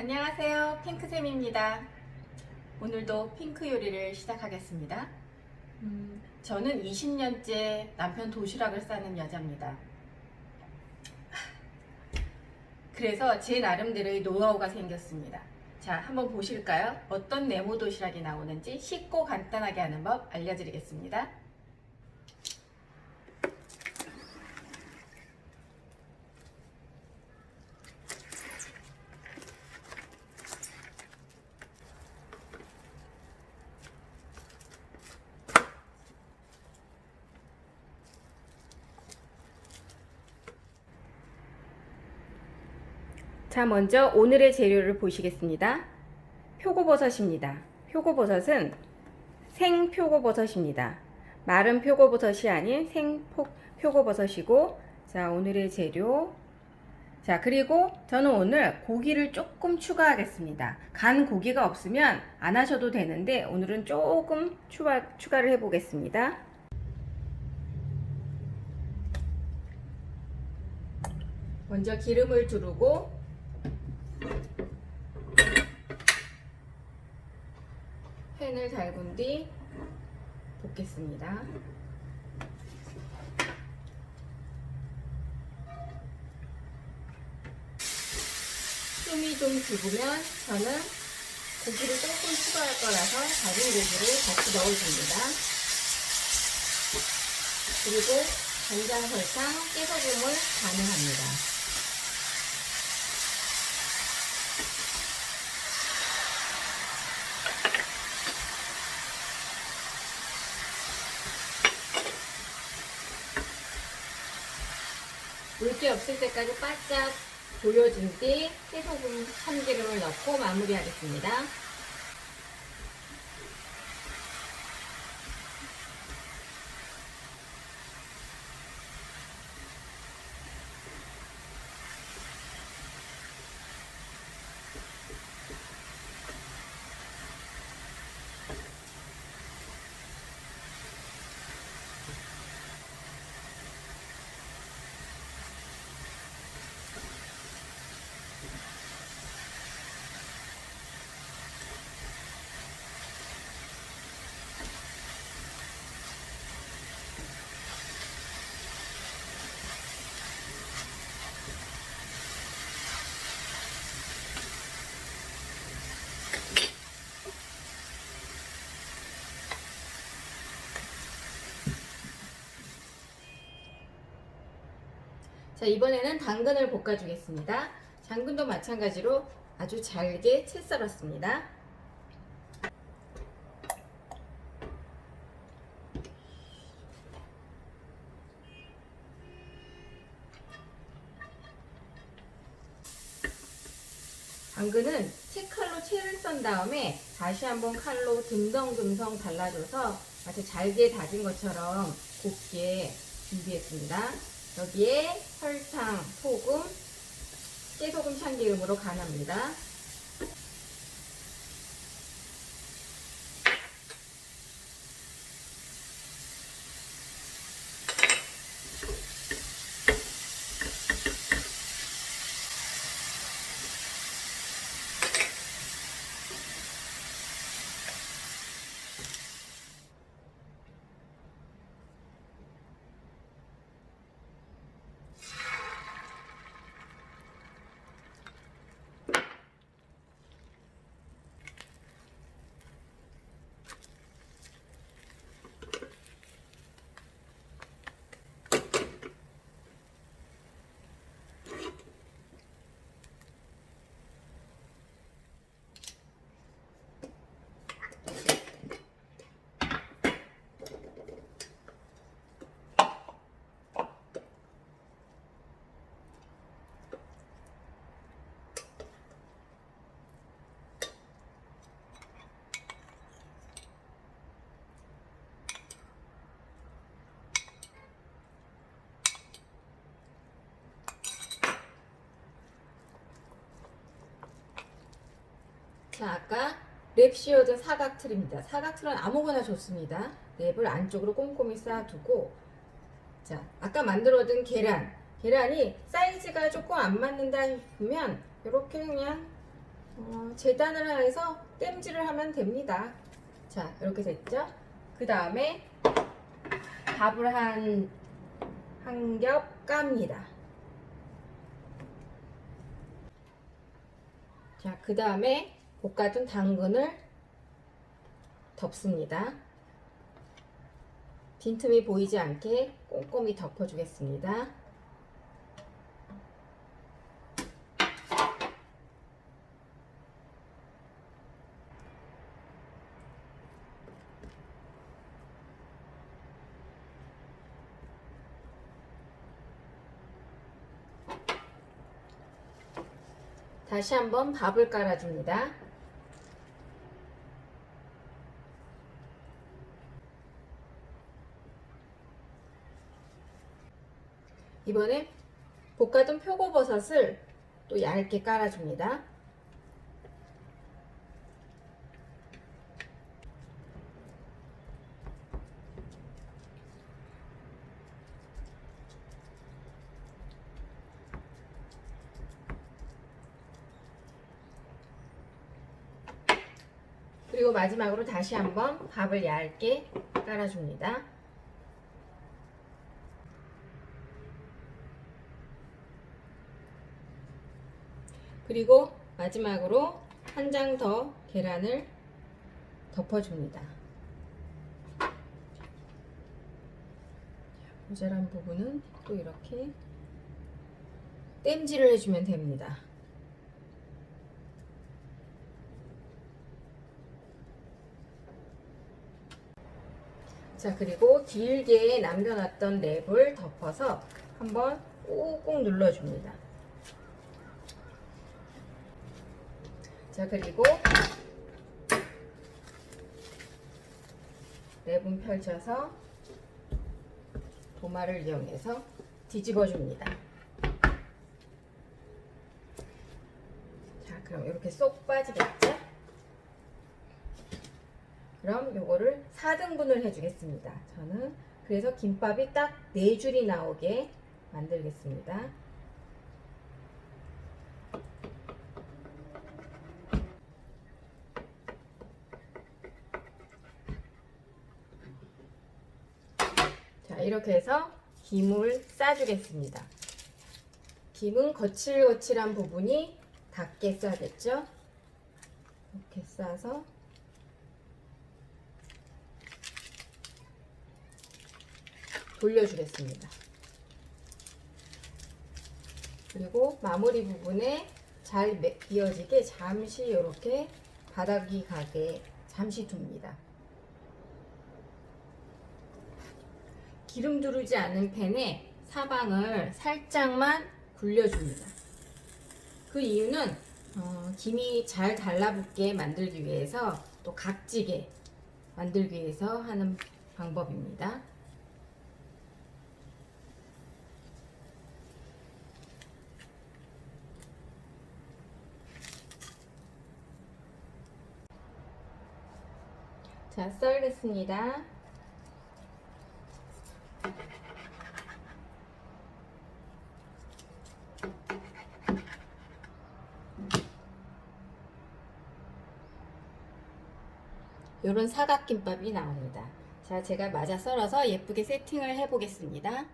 안녕하세요. 핑크쌤입니다. 오늘도 핑크 요리를 시작하겠습니다. 음, 저는 20년째 남편 도시락을 싸는 여자입니다. 그래서 제 나름대로의 노하우가 생겼습니다. 자, 한번 보실까요? 어떤 네모 도시락이 나오는지 쉽고 간단하게 하는 법 알려드리겠습니다. 자, 먼저 오늘의 재료를 보시겠습니다. 표고버섯입니다. 표고버섯은 생표고버섯입니다. 마른 표고버섯이 아닌 생표고버섯이고, 자, 오늘의 재료. 자, 그리고 저는 오늘 고기를 조금 추가하겠습니다. 간 고기가 없으면 안 하셔도 되는데, 오늘은 조금 추가, 추가를 해보겠습니다. 먼저 기름을 두르고 달군 뒤 볶겠습니다. 숨이 좀 죽으면 저는 고기를 조금 추가할 거라서 다진 고기를 같이 넣어줍니다. 그리고 간장, 설탕, 깨소금을 가능합니다. 물기 없을 때까지 바짝 조여준 뒤 깨소금 참기름을 넣고 마무리하겠습니다. 자, 이번에는 당근을 볶아주겠습니다. 당근도 마찬가지로 아주 잘게 채 썰었습니다. 당근은 채칼로 채를 썬 다음에 다시 한번 칼로 듬성듬성 잘라줘서 아주 잘게 다진 것처럼 곱게 준비했습니다. 여기에 설탕, 소금, 깨소금 참기름으로 간합니다. 자, 아까 랩 씌워둔 사각틀입니다. 사각틀은 아무거나 좋습니다. 랩을 안쪽으로 꼼꼼히 쌓아두고 자, 아까 만들어둔 계란 계란이 사이즈가 조금 안 맞는다 싶으면 이렇게 그냥 어, 재단을 해서 땜질을 하면 됩니다. 자, 이렇게 됐죠? 그 다음에 밥을 한, 한 겹 깝니다. 자, 그 다음에 볶아둔 당근을 덮습니다. 빈틈이 보이지 않게 꼼꼼히 덮어주겠습니다. 다시 한번 밥을 깔아줍니다. 이번에 볶아둔 표고버섯을 또 얇게 깔아줍니다. 그리고 마지막으로 다시 한번 밥을 얇게 깔아줍니다. 그리고 마지막으로 한 장 더 계란을 덮어줍니다. 모자란 부분은 또 이렇게 땜질을 해주면 됩니다. 자 그리고 길게 남겨놨던 랩을 덮어서 한번 꾹꾹 눌러줍니다. 자 그리고 랩은 펼쳐서 도마를 이용해서 뒤집어 줍니다. 자 그럼 이렇게 쏙 빠지겠죠? 그럼 요거를 4등분을 해주겠습니다. 저는 그래서 김밥이 딱 4줄이 나오게 만들겠습니다. 이렇게 해서 김을 싸주겠습니다. 김은 거칠거칠한 부분이 닿게 싸겠죠? 이렇게 싸서 돌려주겠습니다. 그리고 마무리 부분에 잘 매- 이어지게 잠시 이렇게 바닥이 가게 잠시 둡니다. 기름 두르지 않은 팬에 사방을 살짝만 굴려줍니다. 그 이유는 어, 김이 잘 달라붙게 만들기 위해서 또 각지게 만들기 위해서 하는 방법입니다. 자, 썰겠습니다. 요런 사각김밥이 나옵니다. 자, 제가 맞아 썰어서 예쁘게 세팅을 해 보겠습니다.